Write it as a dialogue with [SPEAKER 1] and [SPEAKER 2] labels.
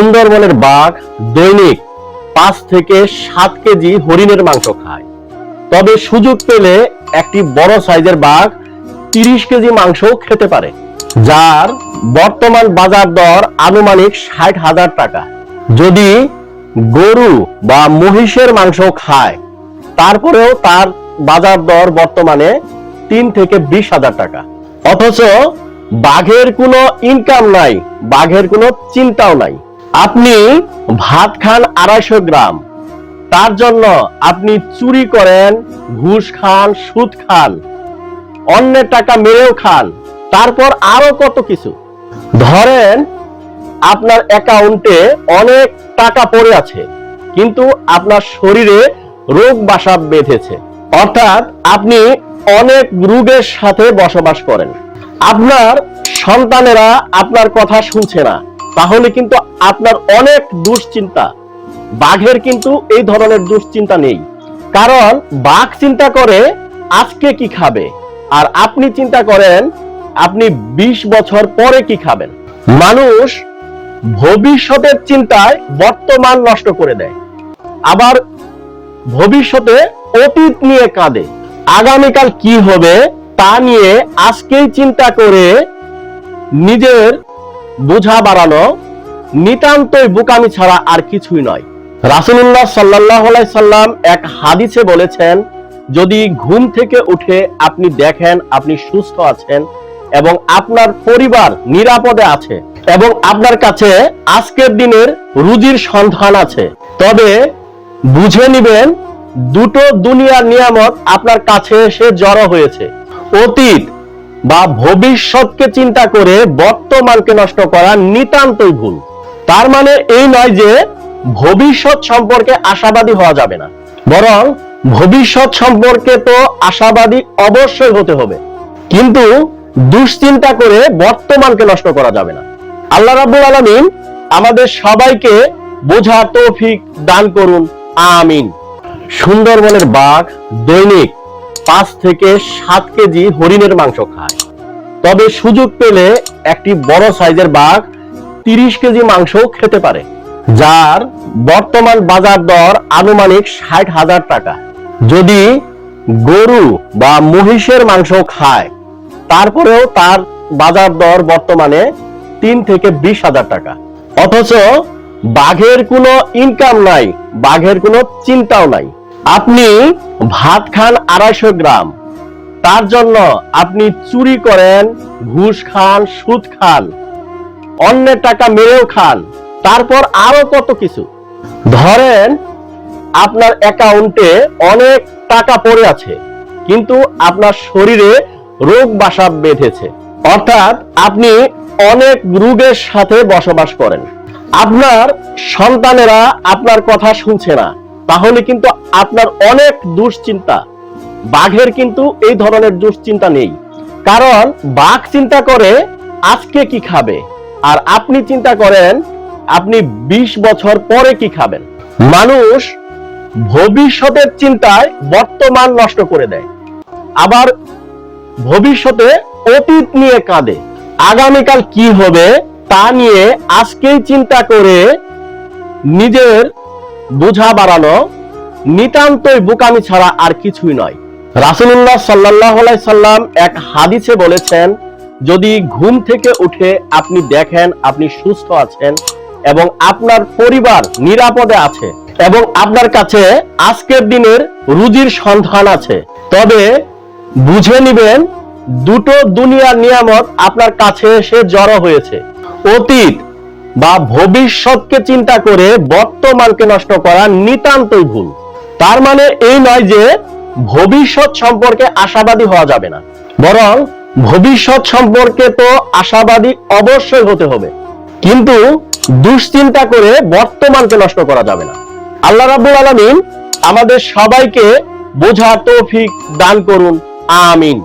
[SPEAKER 1] সুন্দরবনের বাঘ দৈনিক পাঁচ থেকে সাত কেজি হরিণের মাংস খায়। তবে সুযোগ পেলে একটি বড় সাইজের বাঘ তিরিশ কেজি মাংস খেতে পারে, যার বর্তমান বাজার দর আনুমানিক ষাট হাজার টাকা। যদি গরু বা মহিষের মাংস খায়, তারপরেও তার বাজার দর বর্তমানে তিন থেকে বিশ হাজার টাকা। অথচ বাঘের কোনো ইনকাম নাই, বাঘের কোনো চিন্তাও নাই। আপনি ভাত খান আড়াইশো গ্রাম। তার জন্য আপনি চুরি করেন, ঘুষ খান, সুদ খান, অন্যের টাকা মেরেও খান, তারপর আরও কত কিছু। ধরেন আপনার অ্যাকাউন্টে অনেক টাকা পড়ে আছে, কিন্তু আপনার শরীরে রোগ বাসা বেঁধেছে। অর্থাৎ আপনি অনেক রোগের সাথে বসবাস করেন। আপনার সন্তানেরা আপনার কথা শুনছে না। তাহলে কিন্তু আপনার অনেক দুশ্চিন্তা। বাঘের কিন্তু এই ধরনের দুশ্চিন্তা নেই। কারণ বাঘ চিন্তা করে আজকে কি খাবে, আর আপনি চিন্তা করেন আপনি ২০ বছর পরে কি খাবেন। মানুষ ভবিষ্যতের চিন্তায় বর্তমান নষ্ট করে দেয়। আবার ভবিষ্যতে অতীত নিয়ে কাঁদে। আগামীকাল কি হবে তা নিয়ে আজকেই চিন্তা করে নিজের বোঝা বাড়ানো, নিতান্তই বোকামি ছাড়া আর কিছুই নয়। রাসুল্লাহ সাল্লাহ সাল্লাম এক হাদিসে বলেছেন, যদি ঘুম থেকে উঠে আপনি দেখেন আপনি সুস্থ আছেন এবং আপনার পরিবার নিরাপদে আছে এবং আপনার কাছে আজকের দিনের রুজির সন্ধান আছে, তবে বুঝে নিবেন দুটো দুনিয়ার নিয়ামত আপনার কাছে এসে জড়ো হয়েছে। অতীত বা ভবিষ্যৎকে চিন্তা করে বর্তমানকে নষ্ট করা নিতান্তই ভুল। তার মানে এই নয় যে ভবিষ্যৎ সম্পর্কে আশাবাদী হওয়া যাবে না। বরং ভবিষ্যৎ সম্পর্কে তো আশাবাদী অবশ্যই হতে হবে। কিন্তু দুশ্চিন্তা করে বর্তমানকে নষ্ট করা যাবে না। আল্লাহ রাব্বুল আলামিন আমাদের সবাইকে বোঝার তৌফিক দান করুন। আমিন। সুন্দরবনের বাঘ দৈনিক পাঁচ থেকে সাত কেজি হরিণের মাংস খায়। তবে সুযোগ পেলে একটি বড় সাইজের বাঘ তিরিশ কেজি মাংস খেতে পারে, যার বর্তমান বাজার দর আনুমানিক ষাট হাজার টাকা। যদি গরু বা মহিষের মাংস খায়, তারপরেও তার বাজার দর বর্তমানে তিন থেকে বিশ হাজার টাকা। অথচ বাঘের কোনো ইনকাম নাই, বাঘের কোনো চিন্তাও নাই। আপনি ভাত খান আড়াইশো গ্রাম। তার জন্য আপনি চুরি করেন, ঘুষ খান, সুদ খান, অন্যের টাকা মেরেও খান, তারপর আরও কত কিছু। ধরেন আপনার অ্যাকাউন্টে অনেক টাকা পড়ে আছে, কিন্তু আপনার শরীরে রোগ বাসা বেঁধেছে। অর্থাৎ আপনি অনেক রোগের সাথে বসবাস করেন। আপনার সন্তানেরা আপনার কথা শুনছে না। তাহলে কিন্তু আপনার অনেক দুশ্চিন্তা। বাঘের কিন্তু এই ধরনের দুশ্চিন্তা নেই। কারণ বাঘ চিন্তা করে আজকে কি খাবে? আর আপনি চিন্তা করেন, আপনি ২০ বছর পরে কি খাবেন? মানুষ ভবিষ্যতের চিন্তায় বর্তমান নষ্ট করে দেয়। আবার ভবিষ্যতে অতীত নিয়ে কাঁদে। আগামীকাল কি হবে তা নিয়ে আজকেই চিন্তা করে নিজের বোঝা বাড়ানো, নিতান্তই বোকামি ছাড়া আর কিছুই নয়। রাসুল্লাহ সাল্লাহ সাল্লাম এক হাদিসে বলেছেন, যদি ঘুম থেকে উঠে আপনি দেখেন আপনি সুস্থ আছেন এবং আপনার পরিবার নিরাপদে আছে এবং আপনার কাছে আজকের দিনের রুজির সন্ধান আছে, তবে বুঝে নিবেন দুটো দুনিয়ার নিয়ামত আপনার কাছে এসে জড়ো হয়েছে। অতীত বা ভবিষ্যৎকে চিন্তা করে বর্তমানকে নষ্ট করা নিতান্তই ভুল। তার মানে এই নয় যে ভবিষ্যৎ সম্পর্কে আশাবাদী হওয়া যাবে না। বরং ভবিষ্যৎ সম্পর্কে তো আশাবাদী অবশ্যই হতে হবে। কিন্তু দুশ্চিন্তা করে বর্তমানকে নষ্ট করা যাবে না। আল্লাহ রাব্বুল আলামিন আমাদের সবাইকে বোঝা তৌফিক দান করুন। আমিন।